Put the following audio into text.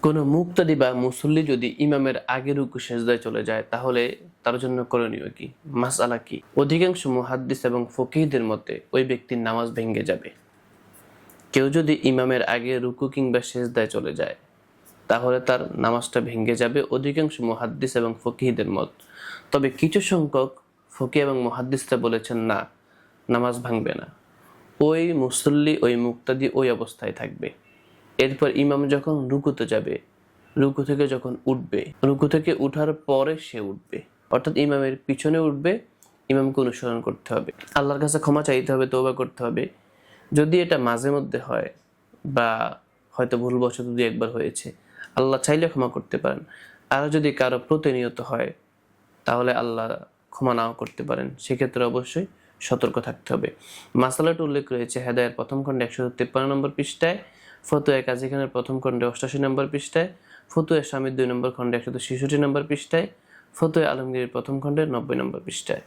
কোনো মুক্তাদি বা মুসল্লি যদি ইমামের আগে রুকু সেজদায় চলে যায়, তাহলে তার জন্য করণীয় কি? মাসআলা কি? অধিকাংশ মুহাদ্দিস এবং ফকিহদের মতে ওই ব্যক্তির নামাজ ভেঙে যাবে। কেউ যদি ইমামের আগে রুকু কিংবা সেজদায় চলে যায়, তাহলে তার নামাজটা ভেঙে যাবে অধিকাংশ মুহাদ্দিস এবং ফকিহদের মত। তবে কিছু সংখ্যক ফকি এবং মুহাদ্দিসরা বলেছেন, না, নামাজ ভাঙবে না। ওই মুসল্লি, ওই মুক্তাদি ওই অবস্থায় থাকবে। এরপর ইমাম যখন রুকুতে যাবে, রুকু থেকে যখন উঠবে, রুকু থেকে উঠার পরে সে উঠবে। অর্থাৎ ইমামের পিছনে উঠবে, ইমামকে অনুসরণ করতে হবে। আল্লাহর কাছে ক্ষমা চাইতে হবে তৌবা করতে হবে। যদি এটা মাঝে মধ্যে হয় বা হয়তো ভুলবশত দুই একবার হয়েছে, আল্লাহ চাইলে ক্ষমা করতে পারেন। আর যদি কারও প্রতিনিয়ত হয়, তাহলে আল্লাহ ক্ষমা নাও করতে পারেন। সেক্ষেত্রে অবশ্যই সতর্ক থাকতে হবে। মাসালাটি উল্লেখ রয়েছে হেদায়ের প্রথম খণ্ডে একশো তিপ্পান্ন নম্বর পৃষ্ঠায়। ফতুয়া কাজী খানের প্রথম খণ্ডে অষ্টাশি নম্বর পৃষ্ঠায়, ফতুয়া স্বামীর দুই নম্বর খণ্ডে একশো ছেষট্টি নম্বর পৃষ্ঠায়, ফতুয়া আলমগীরের প্রথম খণ্ডে নব্বই নম্বর পৃষ্ঠায়।